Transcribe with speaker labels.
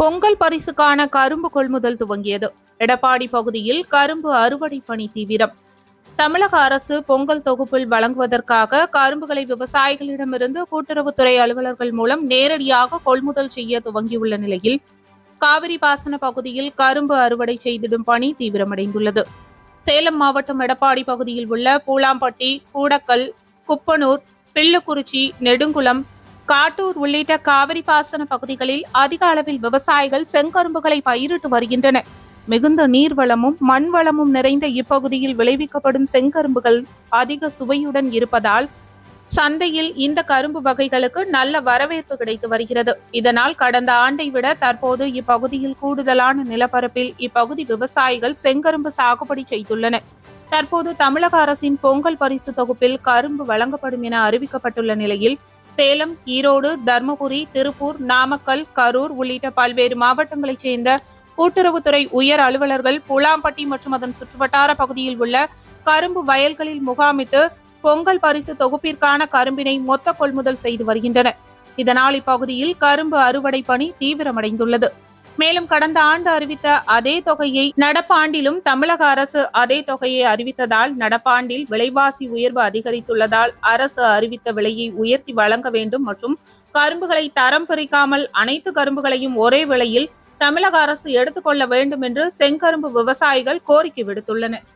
Speaker 1: பொங்கல் பரிசுக்கான கரும்பு கொள்முதல் துவங்கியது. எடப்பாடி பகுதியில் கரும்பு அறுவடை பணி தீவிரம். தமிழக அரசு பொங்கல் தொகுப்பில் வழங்குவதற்காக கரும்புகளை விவசாயிகளிடமிருந்து கூட்டுறவுத்துறை அலுவலர்கள் மூலம் நேரடியாக கொள்முதல் செய்ய துவங்கியுள்ள நிலையில் காவிரி பாசன பகுதியில் கரும்பு அறுவடை செய்திடும் பணி தீவிரமடைந்துள்ளது. சேலம் மாவட்டம் எடப்பாடி பகுதியில் உள்ள பூலாம்பட்டி கூடக்கல் குப்பனூர் பிள்ளுக்குறிச்சி நெடுங்குளம் காட்டூர் உள்ளிட்ட காவிரி பாசன பகுதிகளில் அதிக அளவில் விவசாயிகள் செங்கரும்புகளை பயிரிட்டு வருகின்றனர். மிகுந்த நீர்வளமும் மண் வளமும் நிறைந்த இப்பகுதியில் விளைவிக்கப்படும் செங்கரும்புகள் அதிக சுவையுடன் இருப்பதால் சந்தையில் இந்த கரும்பு வகைகளுக்கு நல்ல வரவேற்பு கிடைத்து வருகிறது. இதனால் கடந்த ஆண்டை விட தற்போது இப்பகுதியில் கூடுதலான நிலப்பரப்பில் இப்பகுதி விவசாயிகள் செங்கரும்பு சாகுபடி செய்துள்ளனர். தற்போது தமிழக அரசின் பொங்கல் பரிசு தொகுப்பில் கரும்பு வழங்கப்படும் என அறிவிக்கப்பட்டுள்ள நிலையில் சேலம் ஈரோடு தர்மபுரி திருப்பூர் நாமக்கல் கரூர் உள்ளிட்ட பல்வேறு மாவட்டங்களைச் சேர்ந்த கூட்டுறவுத்துறை உயர் அலுவலர்கள் புலாம்பட்டி மற்றும் அதன் சுற்றுவட்டார பகுதியில் உள்ள கரும்பு வயல்களில் முகாமிட்டு பொங்கல் பரிசு தொகுப்பிற்கான கரும்பினை மொத்த கொள்முதல் செய்து வருகின்றனர். இதனால் இப்பகுதியில் கரும்பு அறுவடை பணி தீவிரமடைந்துள்ளது. மேலும் கடந்த ஆண்டு அறிவித்த அதே தொகையை நடப்பாண்டிலும் தமிழக அரசு அதே தொகையை அறிவித்ததால் நடப்பாண்டில் விலைவாசி உயர்வு அதிகரித்துள்ளதால் அரசு அறிவித்த விலையை உயர்த்தி வழங்க வேண்டும் மற்றும் கரும்புகளை தரம் பிரிக்காமல் அனைத்து கரும்புகளையும் ஒரே விலையில் தமிழக அரசு எடுத்துக்கொள்ள வேண்டும் என்று செங்கரும்பு விவசாயிகள் கோரிக்கை விடுத்துள்ளனர்.